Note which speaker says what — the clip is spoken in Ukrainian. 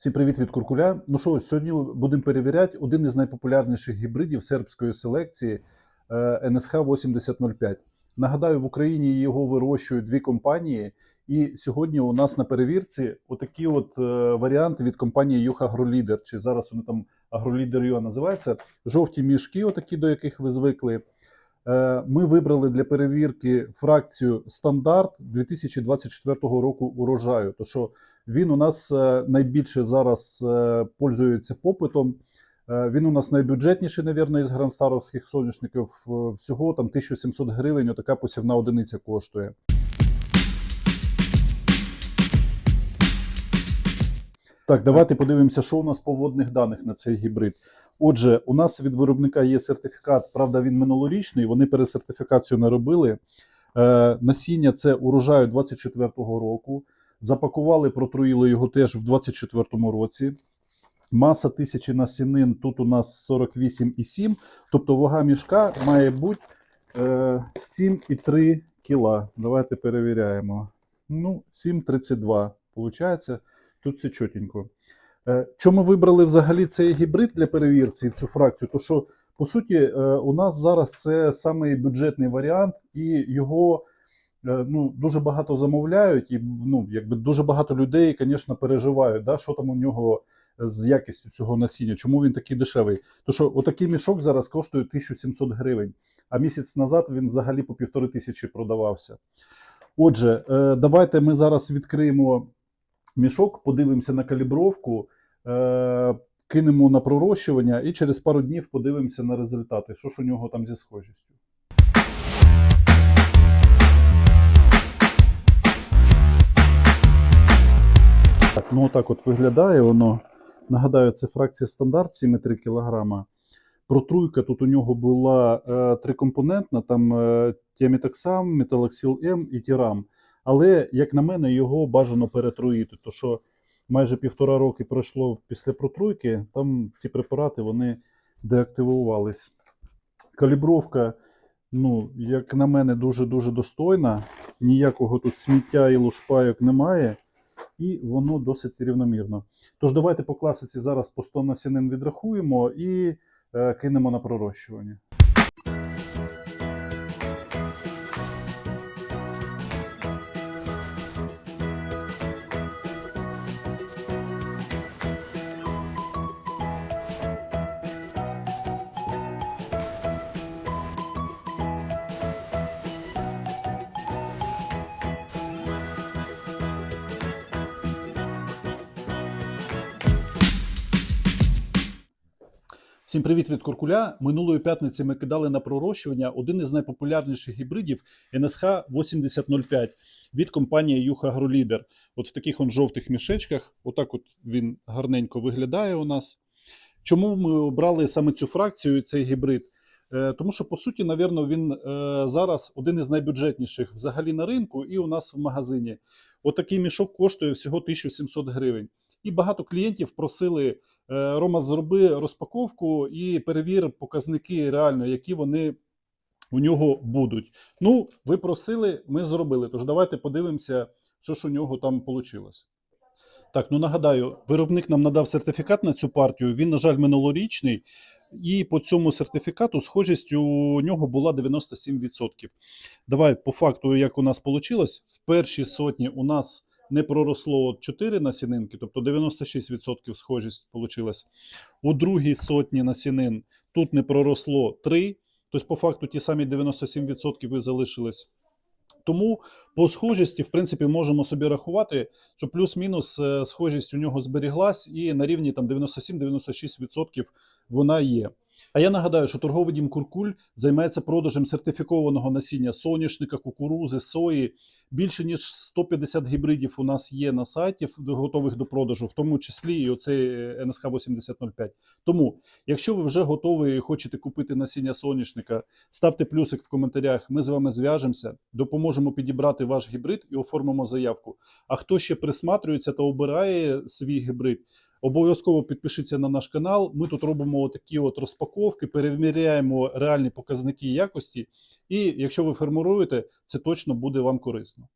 Speaker 1: Всім привіт від Куркуля. Ну що, сьогодні будемо перевіряти один із найпопулярніших гібридів сербської селекції е, НСХ 8005. Нагадаю, в Україні його вирощують дві компанії, і сьогодні у нас на перевірці отакі от е, варіанти від компанії Юх Агролідер, чи зараз вони там Агролідер Юа називається. Жовті мішки, отакі, до яких ви звикли. Е, Ми вибрали для перевірки фракцію стандарт 2024 року урожаю. То що він у нас е, найбільше зараз е, пользується попитом. Він у нас найбюджетніший, навірно, із гранстаровських соняшників. Всього там 1700 гривень. Отака посівна одиниця коштує. Так, давайте подивимося, що у нас по водних даних на цей гібрид. Отже, у нас від виробника є сертифікат, правда, він минулорічний. Вони пересертифікацію не робили. Е, насіння це урожаю 24-го року. Запакували, протруїли його теж в 24-му році. Маса тисячі насінин тут у нас 48,7. Тобто вага мішка має бути е, 7,3 кіла. Давайте перевіряємо. Ну, 7,32. Получається, тут все чотенько. Е, Чому вибрали взагалі цей гібрид для перевірки, цю фракцію? То що, по суті, е, у нас зараз це самий бюджетний варіант, і його е, ну, дуже багато замовляють, і ну, якби дуже багато людей, звісно, переживають, да, що там у нього з якістю цього насіння, чому він такий дешевий. То що отакий мішок зараз коштує 1700 гривень, а місяць назад він взагалі по півтори тисячі продавався. Отже, давайте ми зараз відкриємо мішок, подивимося на калібровку, е, кинемо на пророщування і через пару днів подивимося на результати, що ж у нього там зі схожістю. Так, ну отак от виглядає воно. Нагадаю, це фракція стандарт 7,3 кг. Протруйка тут у нього була е, трикомпонентна, там е, тіамітоксам, металоксил М і тірам. Але, як на мене, його бажано перетруїти, то що майже півтора роки пройшло після протруйки, там ці препарати вони деактивувались. Калібровка, ну, як на мене, дуже-дуже достойна. Ніякого тут сміття і лушпайок немає, і воно досить рівномірно. Тож давайте по класиці зараз по 100 насінин відрахуємо і е, кинемо на пророщування. Всім привіт від Куркуля. Минулої п'ятниці ми кидали на пророщування один із найпопулярніших гібридів НСХ 8005 від компанії Юха Агролідер. От в таких он жовтих мішечках. Отак от він гарненько виглядає у нас. Чому ми обрали саме цю фракцію цей гібрид? Е, Тому що, по суті, навірно, він е, зараз один із найбюджетніших взагалі на ринку і у нас в магазині. Отакий мішок коштує всього 1700 гривень. І багато клієнтів просили е, Рома, зроби розпаковку і перевір показники реально, які вони у нього будуть. Ну, ви просили, ми зробили. Тож давайте подивимося, що ж у нього там вийшло. Так, ну нагадаю, виробник нам надав сертифікат на цю партію. Він, на жаль, минулорічний. І по цьому сертифікату схожість у нього була 97%. Давай по факту, як у нас вийшло. В першій сотні у нас не проросло 4 насінинки, тобто 96% схожість вийшла. У другій сотні насінин тут не проросло 3, тобто, по факту, ті самі 97% і залишились. Тому по схожості, в принципі, можемо собі рахувати, що плюс-мінус е, схожість у нього зберіглась, і на рівні там 97-96% вона є. А я нагадаю, що торговий дім Куркуль займається продажем сертифікованого насіння соняшника, кукурузи, сої. Більше ніж 150 гібридів у нас є на сайті готових до продажу, в тому числі і оцей е, НСХ 8005. Тому, якщо ви вже готові і хочете купити насіння соняшника, ставте плюсик в коментарях. Ми з вами зв'яжемося, допоможемо підібрати ваш гібрид і оформимо заявку. А хто ще присматрюється та обирає свій гібрид? Обов'язково підпишіться на наш канал. Ми тут робимо такі от розпаковки, перевіряємо реальні показники якості. І якщо ви формуруєте, це точно буде вам корисно.